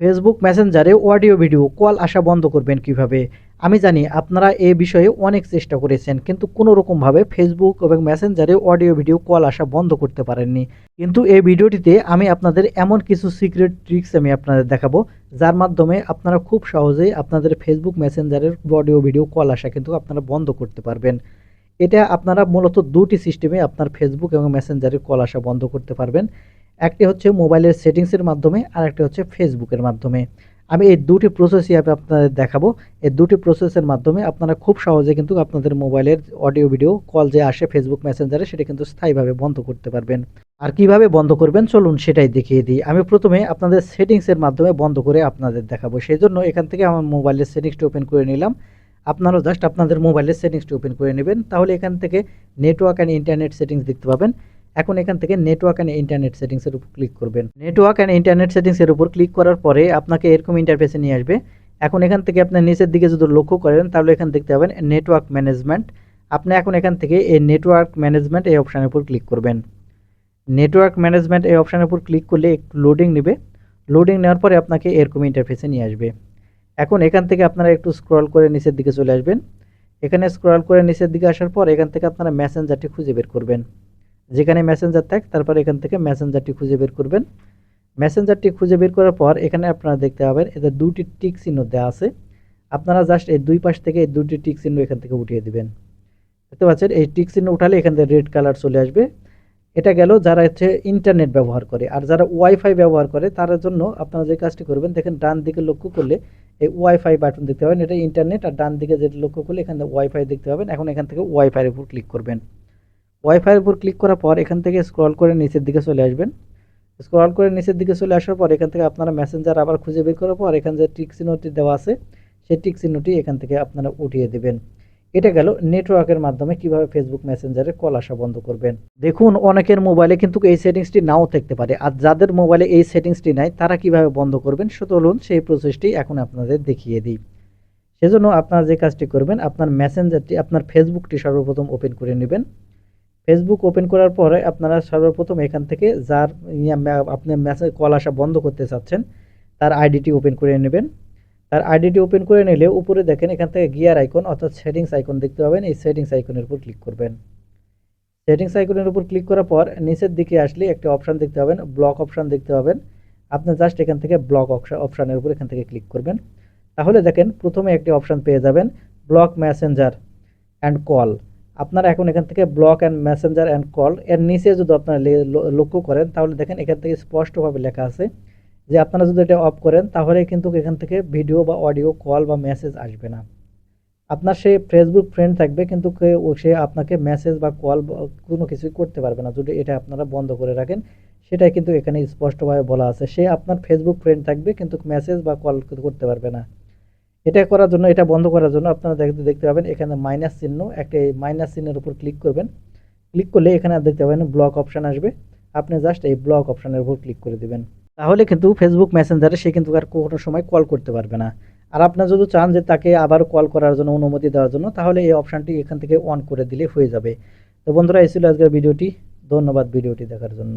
Facebook মেসেঞ্জারে audio video call আসা বন্ধ করবেন কীভাবে? আমি জানি আপনারা এ বিষয়ে অনেক চেষ্টা করেছেন, কিন্তু কোনো রকমভাবে ফেসবুক এবং মেসেঞ্জারে অডিও ভিডিও কল আসা বন্ধ করতে পারেননি। কিন্তু এই ভিডিওটিতে আমি আপনাদের এমন কিছু সিক্রেট ট্রিক্স আমি আপনাদের দেখাবো, যার মাধ্যমে আপনারা খুব সহজেই আপনাদের ফেসবুক মেসেঞ্জারের অডিও ভিডিও কল আসা কিন্তু আপনারা বন্ধ করতে পারবেন। এটা আপনারা মূলত দুটি সিস্টেমে আপনার ফেসবুক এবং মেসেঞ্জারের কল আসা বন্ধ করতে পারবেন। একটি হচ্ছে মোবাইলের সেটিংসের মাধ্যমে, আর একটি হচ্ছে ফেসবুকের মাধ্যমে। আমি এই দুটি প্রসেসই আমি আপনাদের দেখাবো। এই দুটি প্রসেসের মাধ্যমে আপনারা খুব সহজে কিন্তু আপনাদের মোবাইলের অডিও ভিডিও কল যে আসে ফেসবুক মেসেঞ্জারে সেটা কিন্তু স্থায়ীভাবে বন্ধ করতে পারবেন। আর কীভাবে বন্ধ করবেন? চলুন সেটাই দেখিয়ে দিই। আমি প্রথমে আপনাদের সেটিংসের মাধ্যমে বন্ধ করে আপনাদের দেখাবো। সেই জন্য এখান থেকে আমার মোবাইলের সেটিংসটা ওপেন করে নিলাম। আপনারাও জাস্ট আপনাদের মোবাইলের সেটিংসটা ওপেন করে নেবেন। তাহলে এখান থেকে নেটওয়ার্ক অ্যান্ড ইন্টারনেট সেটিংস দেখতে পাবেন। এখন এখান থেকে নেটওয়ার্ক অ্যান্ড ইন্টারনেট সেটিংসের উপর ক্লিক করবেন। নেটওয়ার্ক অ্যান্ড ইন্টারনেট সেটিংসের উপর ক্লিক করার পরে আপনাকে এরকম ইন্টারফেসে নিয়ে আসবে। এখন এখান থেকে আপনার নিচের দিকে যদি লক্ষ্য করেন, তাহলে এখান দেখতে পাবেন নেটওয়ার্ক ম্যানেজমেন্ট আপনি এখন এখান থেকে এই নেটওয়ার্ক ম্যানেজমেন্ট এই অপশানের উপর ক্লিক করবেন। নেটওয়ার্ক ম্যানেজমেন্ট এই অপশানের উপর ক্লিক করলে একটু লোডিং নেবে। লোডিং নেওয়ার পরে আপনাকে এরকম ইন্টারফেসে নিয়ে আসবে। এখন এখান থেকে আপনারা একটু স্ক্রল করে নিচের দিকে চলে আসবেন। এখানে স্ক্রল করে নিচের দিকে আসার পর এখান থেকে আপনারা মেসেঞ্জারটি খুঁজে বের করবেন। যেখানে মেসেঞ্জার থাক, তারপর এখান থেকে মেসেঞ্জারটি খুঁজে বের করবেন। মেসেঞ্জারটি খুঁজে বের করার পর এখানে আপনারা দেখতে পাবেন এদের দুটি টিক চিহ্ন দেওয়া আছে। আপনারা জাস্ট এই দুই পাশ থেকে এই দুটি টিক চিহ্ন এখান থেকে উঠিয়ে দিবেন। দেখতে পাচ্ছেন, এই টিক চিহ্ন উঠালে এখান থেকে রেড কালার চলে আসবে। এটা গেল যারা হচ্ছে ইন্টারনেট ব্যবহার করে, আর যারা ওয়াইফাই ব্যবহার করে তার জন্য আপনারা যে কাজটি করবেন, দেখেন ডান দিকে লক্ষ্য করলে এই ওয়াইফাই বাটন দেখতে পাবেন, এটা ইন্টারনেট আর ডান দিকে যেটা লক্ষ্য করলে এখান থেকে ওয়াইফাই দেখতে পাবেন। এখন এখান থেকে ওয়াইফাইয়ের উপর ক্লিক করবেন। ওয়াইফাইয়ের উপর ক্লিক করার পর এখান থেকে স্ক্রল করে নিচের দিকে চলে আসবেন। স্ক্রল করে নিচের দিকে চলে আসার পর এখান থেকে আপনারা মেসেঞ্জার আবার খুঁজে বের করার পর এখান যে টিক চিহ্নটি দেওয়া আছে, সেই টিক চিহ্নটি এখান থেকে আপনারা উঠিয়ে দেবেন। এটা গেল নেটওয়ার্কের মাধ্যমে কীভাবে ফেসবুক মেসেঞ্জারে কল আসা বন্ধ করবেন। দেখুন, অনেকের মোবাইলে কিন্তু এই সেটিংসটি নাও থাকতে পারে। আর যাদের মোবাইলে এই সেটিংসটি নাই, তারা কীভাবে বন্ধ করবেন চলুন সেই প্রসেসটি এখন আপনাদের দেখিয়ে দিই। সেজন্য আপনারা যে কাজটি করবেন, আপনার মেসেঞ্জারটি আপনার ফেসবুকটি সর্বপ্রথম ওপেন করে নেবেন। ফেসবুক ওপেন করার পরে আপনারা সর্বপ্রথম এখান থেকে যার আপনি মেসেজ কল আসা বন্ধ করতে চাচ্ছেন, তার আইডিটি ওপেন করে নেবেন। তার আইডিটি ওপেন করে নিলে উপরে দেখেন, এখান থেকে গিয়ার আইকন অর্থাৎ সেটিংস আইকন দেখতে পাবেন। এই সেটিংস আইকনের উপর ক্লিক করবেন। সেটিংস আইকনের উপর ক্লিক করার পর নিচের দিকে আসলে একটা অপশান দেখতে পাবেন ব্লক অপশান দেখতে পাবেন। আপনি জাস্ট এখান থেকে ব্লক অপশানের উপর এখান থেকে ক্লিক করবেন। তাহলে দেখেন, প্রথমে একটি অপশান পেয়ে যাবেন ব্লক মেসেঞ্জার অ্যান্ড কল আপনারা এখন এখান থেকে block and messenger and call এর নিচে যদি আপনারা লক্ষ্য করেন, তাহলে দেখেন এখান থেকে স্পষ্টভাবে লেখা আছে যে আপনারা যদি এটা অফ করেন, তাহলে কিন্তু এখান থেকে ভিডিও বা অডিও কল বা মেসেজ আসবে না। আপনার সে ফেসবুক ফ্রেন্ড থাকবে, কিন্তু সে আপনাকে মেসেজ বা কল কোনো কিছুই করতে পারবে না। যদি এটা আপনারা বন্ধ করে রাখেন, সেটাই কিন্তু এখানে স্পষ্টভাবে বলা আছে। সে আপনার ফেসবুক ফ্রেন্ড থাকবে, কিন্তু মেসেজ বা কল করতে পারবে না। এটা করার জন্য, এটা বন্ধ করার জন্য আপনারা দেখতে দেখতে পাবেন এখানে মাইনাস চিহ্ন, একটা মাইনাস চিহ্নের উপর ক্লিক করবেন। ক্লিক করলে এখানে দেখতে পাবেন ব্লক অপশান আসবে। আপনি জাস্ট এই ব্লক অপশানের উপর ক্লিক করে দেবেন। তাহলে কিন্তু ফেসবুক মেসেঞ্জারে সে কিন্তু আর কোনো সময় কল করতে পারবে না। আর আপনার যদি চান যে তাকে আবার কল করার জন্য, অনুমতি দেওয়ার জন্য, তাহলে এই অপশানটি এখান থেকে অন করে দিলে হয়ে যাবে। তো বন্ধুরা, এই ছিল আজকের ভিডিওটি। ধন্যবাদ ভিডিওটি দেখার জন্য।